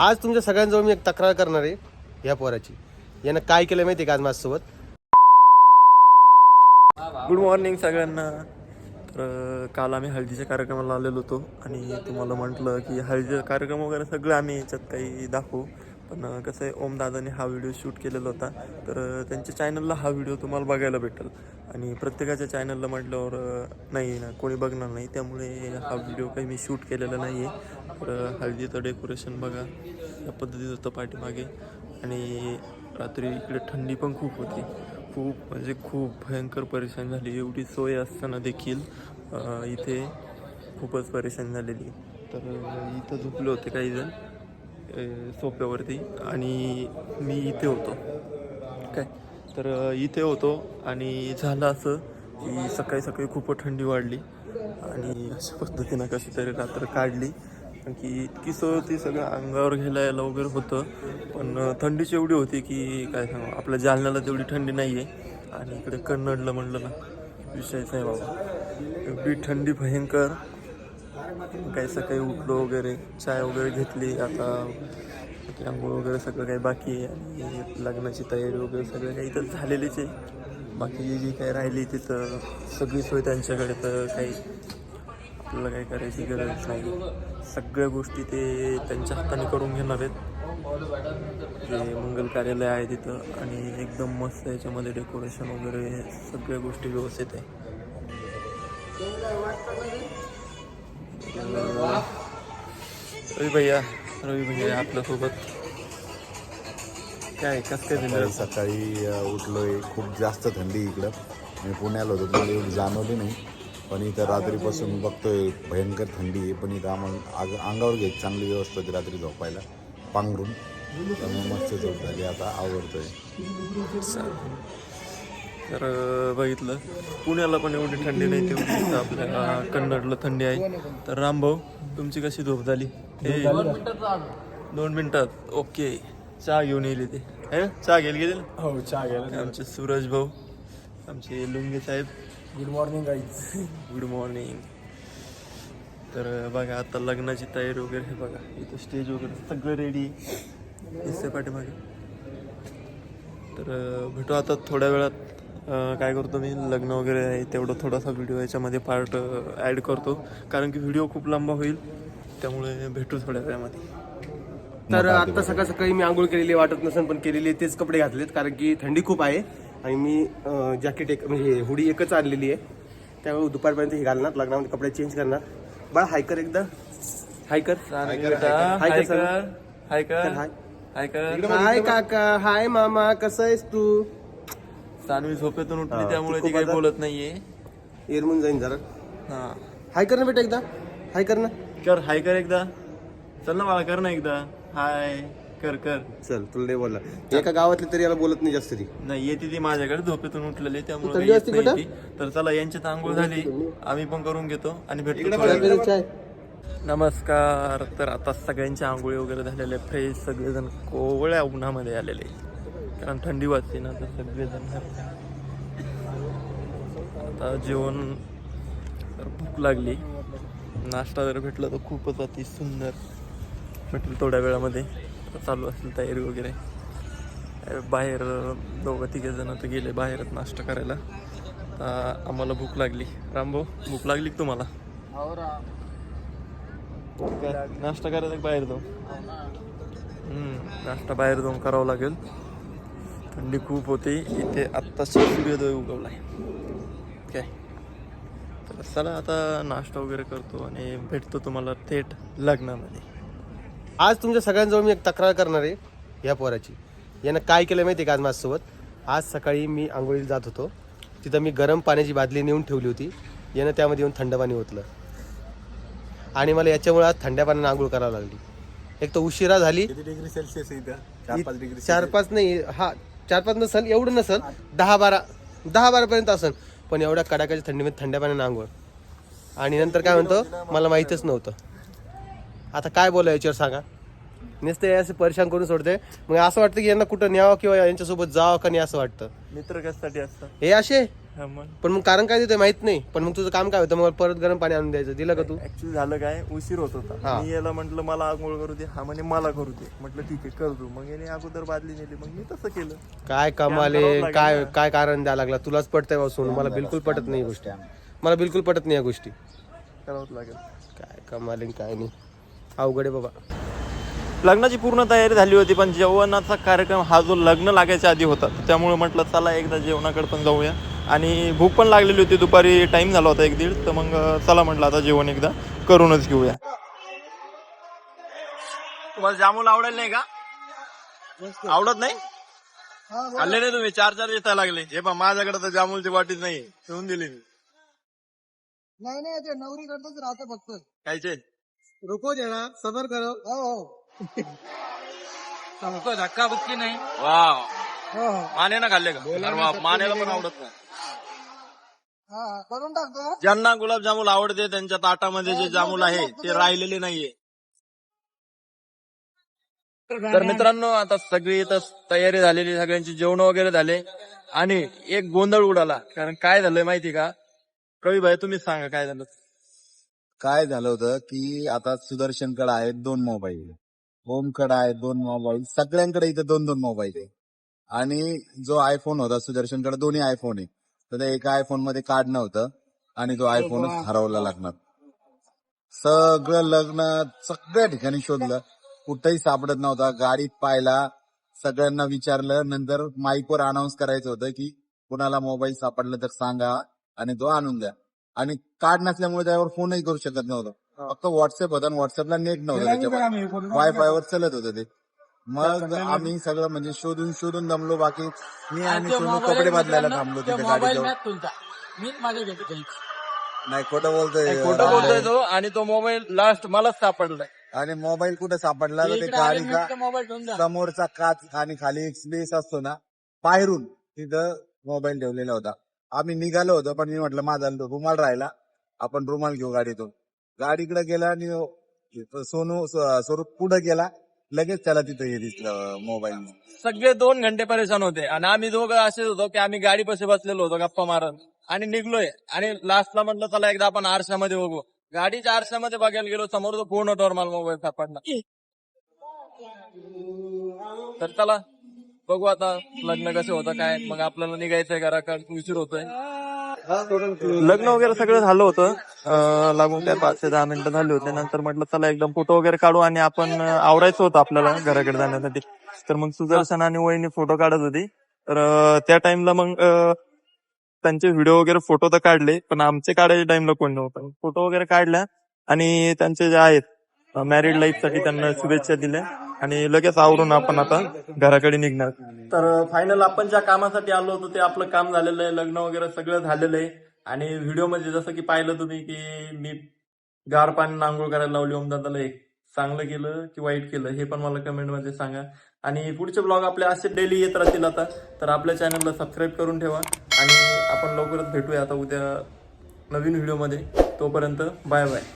आज तुमच्या सगळ्यांजवळ मी एक तक्रार करणार आहे या पोराची. यानं काय केलं माहिती आहे का आज माझ्यासोबत? गुड मॉर्निंग सगळ्यांना. तर काल आम्ही हळदीच्या कार्यक्रमाला आलेलो होतो आणि तुम्हाला म्हटलं की हळदीचा कार्यक्रम वगैरे सगळं आम्ही याच्यात काही दाखवू. पण कसं आहे ओमदादाने हा व्हिडिओ शूट केलेला होता. तर त्यांच्या चॅनलला हा व्हिडिओ तुम्हाला बघायला भेटेल. आणि प्रत्येकाच्या चॅनलला म्हटल्यावर नाही ना कोणी बघणार नाही. त्यामुळे हा व्हिडिओ काही मी शूट केलेला नाही आहे तर हळदीचं डेकोरेशन बघा. या पद्धतीत होतं पाठीमागे. आणि रात्री इकडे थंडी पण खूप होती. खूप म्हणजे खूप भयंकर परेशान झाली. एवढी सोय असताना देखील इथे खूपच परेशान झालेली. तर इथं झोपले होते काही जण आणि मी इथे होतो. काय? तर इथे होतो आणि झालं असं की सकाळी सकाळी खूप थंडी वाढली. आणि अशा पद्धतीनं कशी तरी रात्र काढली. कारण की इतकी सोय होती सगळं अंगावर घ्यायला यायला वगैरे होतं. पण थंडीची थंडीच एवढी होती की काय सांगू आपल्या जालन्याला तेवढी थंडी नाही आहे आणि इकडे कन्नडला म्हणलं ना विषयच आहे बाबा. एवढी थंडी भयंकर. काही सकाळी उठलो वगैरे चाय वगैरे घेतली आता आंघोळ वगैरे सगळं काही बाकी आहे. आणि लग्नाची तयारी वगैरे सगळं काही इथं झालेलीच आहे. बाकी जी काही राहिली तिथं सगळी सोय त्यांच्याकडे तर काही आपल्याला काही करायची गरज नाही. सगळ्या गोष्टी ते त्यांच्या हाताने करून घेणार आहेत. जे मंगल कार्यालय आहे तिथं आणि एकदम मस्त याच्यामध्ये डेकोरेशन वगैरे सगळ्या गोष्टी व्यवस्थित आहे. रवी भैया रवी भैया आपल्यासोबत. काय कसं काय दिलं सकाळी उठलोय. खूप जास्त थंडी इकडं. मी पुण्याला होतो मला एवढी जाणवली नाही. पण इथं रात्रीपासून बघतोय भयंकर थंडी आहे पण इथं आम्हाला आग अंगावर घ्यायची चांगली व्यवस्था होती रात्री झोपायला पांघरून. त्यामुळे मस्त झोप झाली आता आवडतोय तर बघितलं. पुण्याला पण एवढी थंडी नाही तेवढी इथं आपल्या कन्नडला थंडी आहे. तर रामभाऊ तुमची कशी झोप झाली? हे, दोन मिनिटात. ओके. चहा घेऊन येईल ते है चहा घ्यायला गेले हो चहा घ्यायला आमचे सूरज भाऊ आमचे लुंगे साहेब. Good morning guys good morning तर बघा आता लग्नाची तयारी वगैरे हे बघा. इथं स्टेज वगैरे सगळं रेडी दिसते पाठीमागे. तर भेटू आता थोड्या वेळात. काय करतो मी? लग्न वगैरे आहे तेवढं थोडासा व्हिडिओ याच्यामध्ये पार्ट ॲड करतो. कारण की व्हिडिओ खूप लांबा होईल त्यामुळे भेटू थोड्या वेळामध्ये. तर आता सकाळ सकाळी मी आंघोळ केलेली वाटत नसेल पण केलेली तेच कपडे घातलेत कारण की थंडी खूप आहे. आणि मी जॅकेट एक म्हणजे हुडी एकच आणलेली आहे. त्यामुळे दुपारपर्यंत हे घालणार लग्नामध्ये कपडे चेंज करणार. बाळा हाय कर एकदा हाय कर हाय हाय कर हाय कर हाय. काका. हाय मामा. कसं आहेस तू? सानवी झोपेतून उठली त्यामुळे ती काही बोलत नाहीये. एरमून जाईन जरा. हा. हाय कर ना बेटा एकदा. हाय कर ना. कर हाय कर एकदा. चल ना बाळा कर ना एकदा. हाय कर कर. चल तुला नाही बोलला एका गावातली तरी याला बोलत नाही जास्त ती नाही येते ती माझ्याकडे झोपेतून उठलेली त्यामुळे थंडी काही येत असते नाही बेटा? ती. तर चला यांच्यात आंघोळ झाली. आम्ही पण करून घेतो आणि भेटतो थोड्या वेळात. नमस्कार. तर आता सगळ्यांच्या आंघोळी वगैरे झालेले फ्रेश सगळेजण कोवळ्या उन्हामध्ये आलेले कारण थंडी वाजते ना तर सगळेजण आता जेवण तर भूक लागली. नाश्ता जर भेटला तर खूपच अति सुंदर भेटेल थोड्या वेळामध्ये. आता चालू असेल तयारी वगैरे. बाहेर दोघं तिघे जण तर गेले बाहेरच नाश्ता करायला. आम्हाला भूक लागली. रामभाऊ भूक लागली तुम्हाला? काय? नाश्ता करायचा का बाहेर हम्म, नाश्ता बाहेर जाऊन करावा लागेल. थंडी खूप होती. इथे आत्ताच सूर्योदय उगवलाय. काय तर चला आता नाश्ता वगैरे करतो आणि भेटतो तुम्हाला थेट लग्नामध्ये. आज तुमच्या सगळ्यांजवळ मी एक तक्रार करणार आहे या पोराची. यानं काय केलं माहिती आहे का आज माझ्यासोबत? आज सकाळी मी आंघोळीला जात होतो. तिथं मी गरम पाण्याची बादली नेऊन ठेवली होती. यानं त्यामध्ये येऊन थंड पाणी ओतलं. आणि मला याच्यामुळे आज थंड्या पाण्याने आंघोळ करावी लागली. एक तर उशिरा झाली. किती डिग्री सेल्सिअस इथं? चार पाच डिग्री चार पाच नाही हा चार पाच नसल एवढं नसल. दहा बारा दहा बारापर्यंत असेल. पण एवढ्या कडाक्याच्या थंडीमध्ये थंड्या पाण्याने आंघोळ. आणि नंतर काय म्हणतो? मला माहीतच नव्हतं. आता काय बोला याच्यावर सांगा. नुसते असे परेशान करून सोडते. मग असं वाटतं की यांना कुठं न्यावं किंवा यांच्यासोबत जावं का नाही असं वाटतं. मित्र कशासाठी असतात? हे असे? हा मग. पण मग कारण काय देतोय माहीत नाही. पण मग तुझं काम काय होतं? मग परत गरम पाणी आणून द्यायचं. दिलं का तू? ऍक्च्युली झालं काय? उशीर होत हा. होता मी याला म्हटलं मला आंघोळ करू दे. हा म्हणे मला करू दे. म्हटलं ठीक आहे कर तू. मग याने अगोदर बादली नेली. मग मी तसं केलं. काय कमाले काय. काय कारण द्यायला लागला? तुलाच पटतंय बसून मला बिलकुल पटत नाही गोष्टी. मला बिलकुल पटत नाही या गोष्टी. करावंच लागेल. काय कमाले काय नाही. अवघड आहे बाबा. लग्नाची पूर्ण तयारी झाली होती पण जेवणाचा कार्यक्रम हा जो लग्न लागायच्या आधी होता त्यामुळे म्हटलं चला एकदा जेवणाकडे पण जाऊया. आणि भूक पण लागलेली होती दुपारी टाइम झाला होता एक दीड तर मग चला म्हटलं आता जेवण एकदा करूनच घेऊया. तुम्हाला जामून आवडेल नाही का? आवडत नाही? खाल्ले नाही तुम्ही चार चार येता लागले. हे पण माझ्याकडे तर जामूलची वाटीच नाही ठेवून दिली मी. नाही नाही ते नवरी करतच राहतं फक्त. कायचे रुको जरा सबर करो. हो हो. धक्का बुक्की नाही. वा हो हो. माने ना खाल्ले का? अरे वा, मानेला पण आवडत नाही. हा हा, करून टाकतो. ज्यांना गुलाबजामुन आवडते त्यांच्या ताटामध्ये जे जामून आहे ते राहिलेले नाहीये. तर मित्रांनो आता सगळी इथं तयारी झालेली सगळ्यांची जेवण वगैरे झाले. आणि एक गोंधळ उडाला. कारण काय झालंय माहिती का? कवी भाई तुम्हीच सांगा काय झालं? काय झालं होतं की आता सुदर्शनकडे आहेत दोन मोबाईल ओमकडे आहेत दोन मोबाईल सगळ्यांकडे इथे दोन दोन मोबाईल आहे. आणि जो आयफोन होता सुदर्शनकडे दोन्ही आयफोन आहे. तर त्या एका आयफोनमध्ये कार्ड नव्हतं आणि तो आयफोनच हरवला लागणार. सगळं लग्न सगळ्या ठिकाणी शोधलं. कुठंही सापडत नव्हता. गाडीत पाहिला. सगळ्यांना विचारलं. नंतर माईकवर अनाऊन्स करायचं होतं की कुणाला मोबाईल सापडला तर सांगा आणि तो आणून द्या. आणि कार्ड नसल्यामुळे त्यावर फोनही करू शकत नव्हतं. फक्त व्हॉट्सअप होता आणि व्हॉट्सअपला नेट नव्हतं त्याच्यावर. वायफायवर चलत होतं ते. मग आम्ही सगळं म्हणजे शोधून शोधून दमलो. बाकी मी आणि सोनू कपडे बदलायला थांबलो तिथे गाडीजवळ. माझ्या नाही खोटं बोलतोय. खोटं बोलतोय तो आणि तो मोबाईल लास्ट मलाच सापडलाय. आणि मोबाईल कुठे सापडला? तर ते गाडीचा समोरचा काच आणि खाली एक स्पेस असतो ना बाहेरून तिथं मोबाईल ठेवलेला होता. आम्ही निघालो होतो पण मी म्हटलं माझा रुमाल राहिला. आपण रुमाल घेऊ गाडीतून. गाडीकडे गेला आणि सोनू स्वरूप पुढे गेला. लगेच त्याला तिथं हे दिसलं मोबाईल सगळे दोन घंटे परेशान होते. आणि आम्ही दोघं असेच होतो की आम्ही गाडी पाशी बसलेलो होतो गप्पा मारत. आणि निघलोय. आणि लास्टला म्हटलं चला एकदा आपण आरशामध्ये बघू. गाडीच्या आरशामध्ये बघायला गेलो समोर तो पूर्ण नॉर्मल मोबाईल सापडला. तर चला. बघू आता लग्न कसं होतं काय मग आपल्याला निघायचंय घराकडे उशीर होतोय. लग्न वगैरे सगळं झालं होतं. अं, लागून काय पाच ते दहा मिनिटं झाली होते. नंतर म्हटलं चला एकदम फोटो वगैरे काढू आणि आपण अं, आवरायचं होतं आपल्याला घराकडे जाण्यासाठी. तर मग सुदर्शन आणि वहिनी फोटो काढत होती. तर अं, त्या टाइमला मग अं, त्यांचे व्हिडिओ वगैरे फोटो तर काढले पण आमचे काढायच्या टाइमला कोण नव्हतं. फोटो वगैरे काढल्या आणि त्यांचे जे आहेत मॅरिड लाईफसाठी त्यांना शुभेच्छा दिल्या. आणि लगेच आवरून आपण आता घराकडे निघणार. तर फायनल आपण ज्या कामासाठी आलो होतो ते आपलं काम झालेलं आहे लग्न वगैरे सगळं झालेलं आहे. आणि व्हिडिओमध्ये जसं की पाहिलं तुम्ही की मी गार पाणी आंघोळ करायला लावली ओमदादाला एक. चांगलं केलं की वाईट केलं हे पण मला कमेंटमध्ये सांगा. आणि पुढचे ब्लॉग आपले असे डेली येत राहतील आता. तर आपल्या चॅनलला सबस्क्राईब करून ठेवा. आणि आपण लवकरच भेटूया आता उद्या नवीन व्हिडिओमध्ये तोपर्यंत बाय बाय